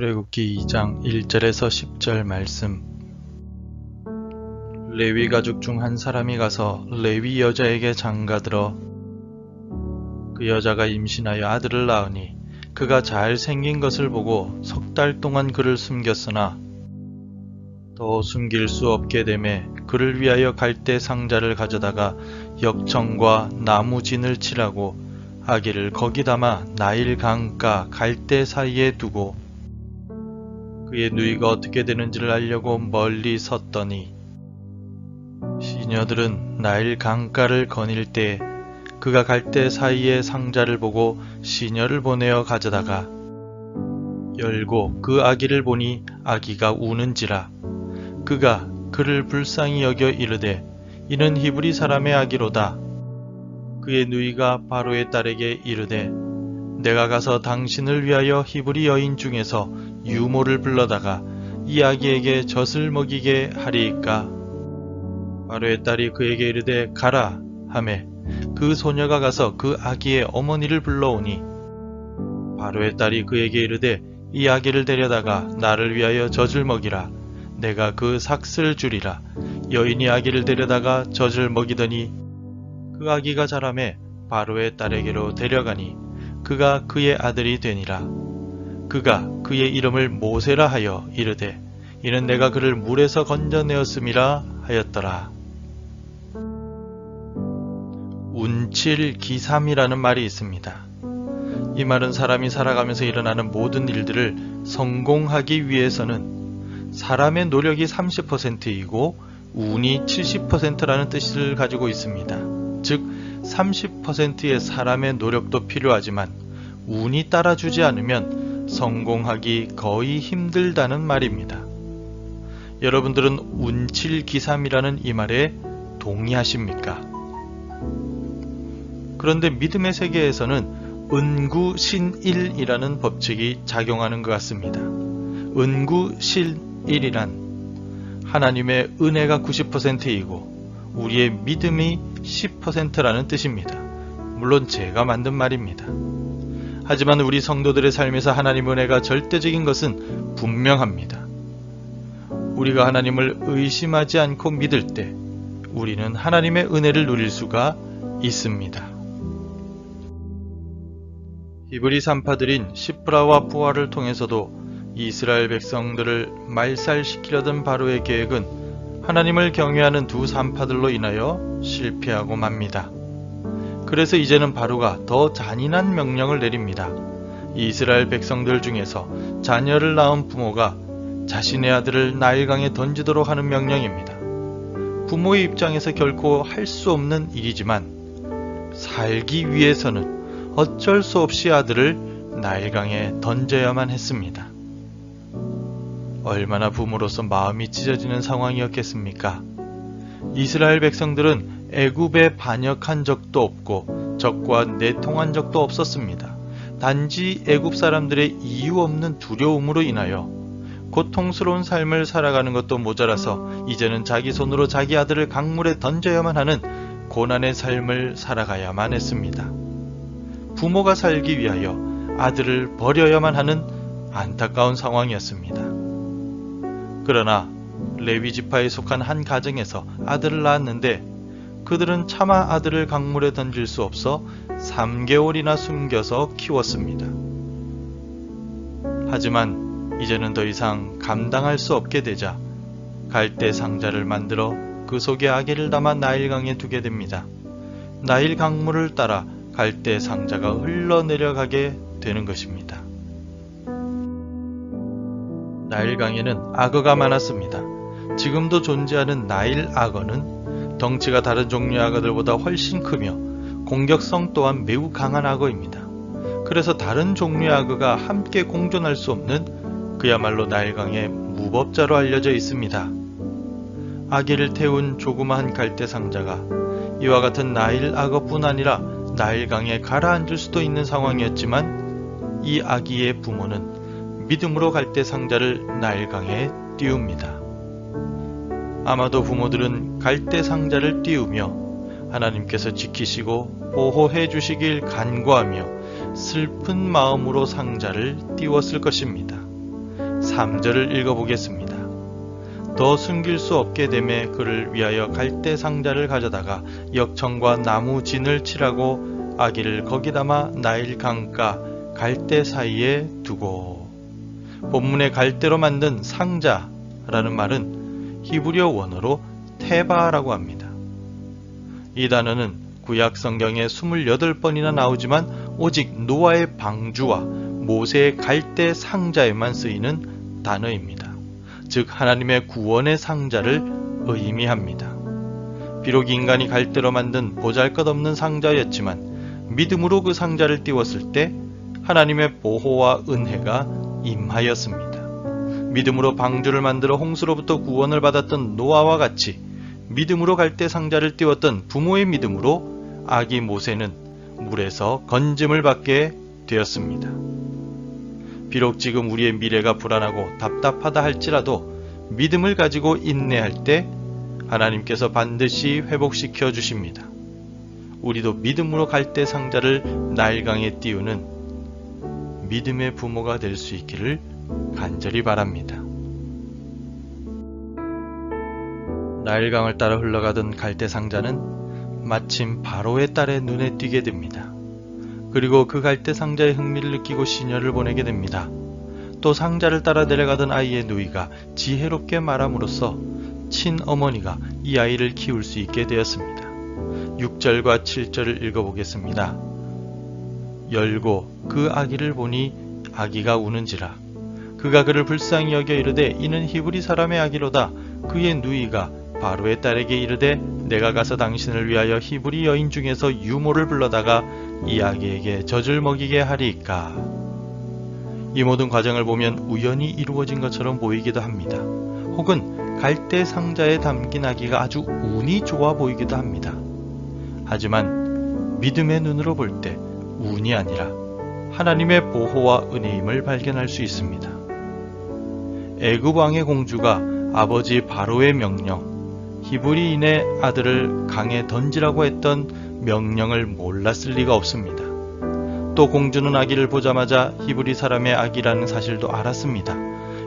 출애굽기 2장 1절에서 10절 말씀. 레위 가족 중 한 사람이 가서 레위 여자에게 장가들어 그 여자가 임신하여 아들을 낳으니 그가 잘 생긴 것을 보고 석 달 동안 그를 숨겼으나 더 숨길 수 없게 되매 그를 위하여 갈대 상자를 가져다가 역청과 나무진을 칠하고 아기를 거기 담아 나일 강가 갈대 사이에 두고 그의 누이가 어떻게 되는지를 알려고 멀리 섰더니 시녀들은 나일 강가를 거닐 때 그가 갈대 사이에 상자를 보고 시녀를 보내어 가져다가 열고 그 아기를 보니 아기가 우는지라 그가 그를 불쌍히 여겨 이르되 이는 히브리 사람의 아기로다. 그의 누이가 바로의 딸에게 이르되 내가 가서 당신을 위하여 히브리 여인 중에서 유모를 불러다가 이 아기에게 젖을 먹이게 하리이까? 바로의 딸이 그에게 이르되 가라 하매 그 소녀가 가서 그 아기의 어머니를 불러오니. 바로의 딸이 그에게 이르되 이 아기를 데려다가 나를 위하여 젖을 먹이라. 내가 그 삭슬 주리라. 여인이 아기를 데려다가 젖을 먹이더니 그 아기가 자라매 바로의 딸에게로 데려가니 그가 그의 아들이 되니라 그가 그의 이름을 모세라 하여 이르되 이는 내가 그를 물에서 건져내었음이라 하였더라 운칠기삼이라는 말이 있습니다. 이 말은 사람이 살아가면서 일어나는 모든 일들을 성공하기 위해서는 사람의 노력이 30%이고 운이 70%라는 뜻을 가지고 있습니다. 즉, 30%의 사람의 노력도 필요하지만 운이 따라주지 않으면 성공하기 거의 힘들다는 말입니다. 여러분들은 운칠기삼이라는 이 말에 동의하십니까? 그런데 믿음의 세계에서는 은구신일이라는 법칙이 작용하는 것 같습니다. 은구신일이란 하나님의 은혜가 90%이고 우리의 믿음이 10%라는 뜻입니다. 물론 제가 만든 말입니다. 하지만 우리 성도들의 삶에서 하나님 은혜가 절대적인 것은 분명합니다. 우리가 하나님을 의심하지 않고 믿을 때 우리는 하나님의 은혜를 누릴 수가 있습니다. 히브리 산파들인 시프라와 부하를 통해서도 이스라엘 백성들을 말살시키려던 바로의 계획은 하나님을 경외하는 두 산파들로 인하여 실패하고 맙니다. 그래서 이제는 바로가 더 잔인한 명령을 내립니다. 이스라엘 백성들 중에서 자녀를 낳은 부모가 자신의 아들을 나일강에 던지도록 하는 명령입니다. 부모의 입장에서 결코 할 수 없는 일이지만 살기 위해서는 어쩔 수 없이 아들을 나일강에 던져야만 했습니다. 얼마나 부모로서 마음이 찢어지는 상황이었겠습니까? 이스라엘 백성들은 애굽에 반역한 적도 없고 적과 내통한 적도 없었습니다. 단지 애굽 사람들의 이유 없는 두려움으로 인하여 고통스러운 삶을 살아가는 것도 모자라서 이제는 자기 손으로 자기 아들을 강물에 던져야만 하는 고난의 삶을 살아가야만 했습니다. 부모가 살기 위하여 아들을 버려야만 하는 안타까운 상황이었습니다. 그러나 레위 지파에 속한 한 가정에서 아들을 낳았는데 그들은 차마 아들을 강물에 던질 수 없어 3개월이나 숨겨서 키웠습니다. 하지만 이제는 더 이상 감당할 수 없게 되자 갈대 상자를 만들어 그 속에 아기를 담아 나일강에 두게 됩니다. 나일 강물을 따라 갈대 상자가 흘러내려가게 되는 것입니다. 나일강에는 악어가 많았습니다. 지금도 존재하는 나일 악어는 덩치가 다른 종류의 악어들보다 훨씬 크며 공격성 또한 매우 강한 악어입니다. 그래서 다른 종류의 악어가 함께 공존할 수 없는 그야말로 나일강의 무법자로 알려져 있습니다. 아기를 태운 조그마한 갈대 상자가 이와 같은 나일 악어뿐 아니라 나일강에 가라앉을 수도 있는 상황이었지만 이 아기의 부모는 믿음으로 갈대 상자를 나일강에 띄웁니다. 아마도 부모들은 갈대 상자를 띄우며 하나님께서 지키시고 보호해 주시길 간구하며 슬픈 마음으로 상자를 띄웠을 것입니다. 3절을 읽어보겠습니다. 더 숨길 수 없게 됨에 그를 위하여 갈대 상자를 가져다가 역청과 나무 진을 칠하고 아기를 거기 담아 나일 강가 갈대 사이에 두고 본문의 갈대로 만든 상자라는 말은 히브리어 원어로 테바라고 합니다. 이 단어는 구약 성경에 28번이나 나오지만 오직 노아의 방주와 모세의 갈대 상자에만 쓰이는 단어입니다. 즉 하나님의 구원의 상자를 의미합니다. 비록 인간이 갈대로 만든 보잘것없는 상자였지만 믿음으로 그 상자를 띄웠을 때 하나님의 보호와 은혜가 임하였습니다. 믿음으로 방주를 만들어 홍수로부터 구원을 받았던 노아와 같이 믿음으로 갈대 상자를 띄웠던 부모의 믿음으로 아기 모세는 물에서 건짐을 받게 되었습니다. 비록 지금 우리의 미래가 불안하고 답답하다 할지라도 믿음을 가지고 인내할 때 하나님께서 반드시 회복시켜 주십니다. 우리도 믿음으로 갈대 상자를 나일강에 띄우는 믿음의 부모가 될 수 있기를 간절히 바랍니다. 나일강을 따라 흘러가던 갈대 상자는 마침 바로의 딸의 눈에 띄게 됩니다. 그리고 그 갈대 상자에 흥미를 느끼고 시녀를 보내게 됩니다. 또 상자를 따라 내려가던 아이의 누이가 지혜롭게 말함으로써 친어머니가 이 아이를 키울 수 있게 되었습니다. 6절과 7절을 읽어보겠습니다. 열고 그 아기를 보니 아기가 우는지라 그가 그를 불쌍히 여겨 이르되 이는 히브리 사람의 아기로다 그의 누이가 바로의 딸에게 이르되 내가 가서 당신을 위하여 히브리 여인 중에서 유모를 불러다가 이 아기에게 젖을 먹이게 하리이까 이 모든 과정을 보면 우연히 이루어진 것처럼 보이기도 합니다. 혹은 갈대 상자에 담긴 아기가 아주 운이 좋아 보이기도 합니다. 하지만 믿음의 눈으로 볼 때 운이 아니라 하나님의 보호와 은혜임을 발견할 수 있습니다. 애굽 왕의 공주가 아버지 바로의 명령, 히브리인의 아들을 강에 던지라고 했던 명령을 몰랐을 리가 없습니다. 또 공주는 아기를 보자마자 히브리 사람의 아기라는 사실도 알았습니다.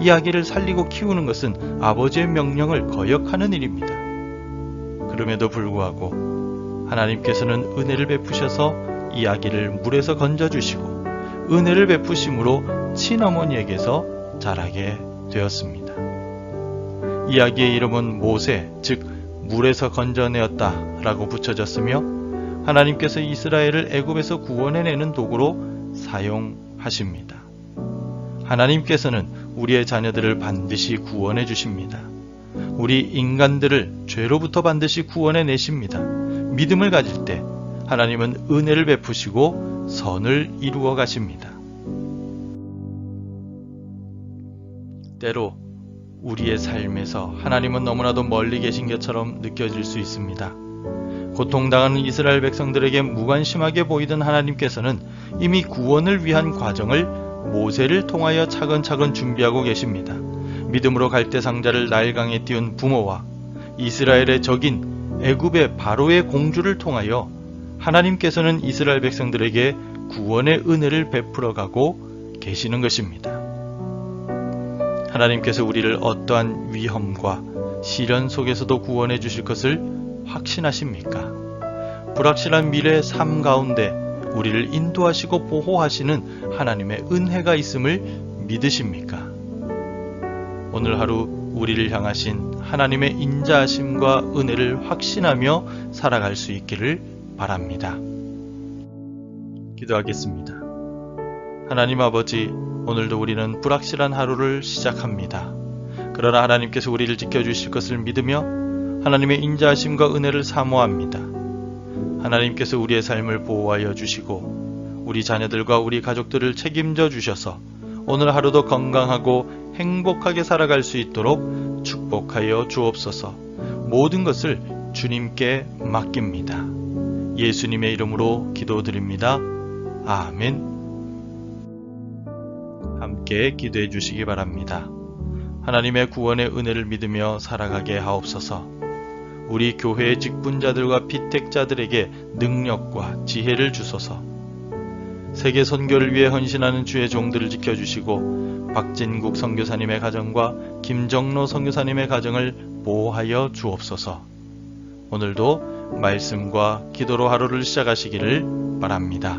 이 아기를 살리고 키우는 것은 아버지의 명령을 거역하는 일입니다. 그럼에도 불구하고 하나님께서는 은혜를 베푸셔서 이 아기를 물에서 건져주시고 은혜를 베푸심으로 친어머니에게서 자라게 되었습니다. 이 아기의 이름은 모세, 즉 물에서 건져내었다 라고 붙여졌으며 하나님께서 이스라엘을 애굽에서 구원해내는 도구로 사용하십니다. 하나님께서는 우리의 자녀들을 반드시 구원해 주십니다. 우리 인간들을 죄로부터 반드시 구원해 내십니다. 믿음을 가질 때 하나님은 은혜를 베푸시고 선을 이루어 가십니다. 때로 우리의 삶에서 하나님은 너무나도 멀리 계신 것처럼 느껴질 수 있습니다. 고통당하는 이스라엘 백성들에게 무관심하게 보이던 하나님께서는 이미 구원을 위한 과정을 모세를 통하여 차근차근 준비하고 계십니다. 믿음으로 갈대 상자를 나일강에 띄운 부모와 이스라엘의 적인 애굽의 바로의 공주를 통하여 하나님께서는 이스라엘 백성들에게 구원의 은혜를 베풀어 가고 계시는 것입니다. 하나님께서 우리를 어떠한 위험과 시련 속에서도 구원해 주실 것을 확신하십니까? 불확실한 미래의 삶 가운데 우리를 인도하시고 보호하시는 하나님의 은혜가 있음을 믿으십니까? 오늘 하루 우리를 향하신 하나님의 인자하심과 은혜를 확신하며 살아갈 수 있기를 바랍니다. 기도하겠습니다. 하나님 아버지, 오늘도 우리는 불확실한 하루를 시작합니다. 그러나 하나님께서 우리를 지켜주실 것을 믿으며 하나님의 인자하심과 은혜를 사모합니다. 하나님께서 우리의 삶을 보호하여 주시고 우리 자녀들과 우리 가족들을 책임져 주셔서 오늘 하루도 건강하고 행복하게 살아갈 수 있도록 축복하여 주옵소서. 모든 것을 주님께 맡깁니다. 예수님의 이름으로 기도드립니다. 아멘. 함께 기도해 주시기 바랍니다. 하나님의 구원의 은혜를 믿으며 살아가게 하옵소서. 우리 교회의 직분자들과 피택자들에게 능력과 지혜를 주소서. 세계 선교를 위해 헌신하는 주의 종들을 지켜주시고 박진국 선교사님의 가정과 김정로 선교사님의 가정을 보호하여 주옵소서. 오늘도 말씀과 기도로 하루를 시작하시기를 바랍니다.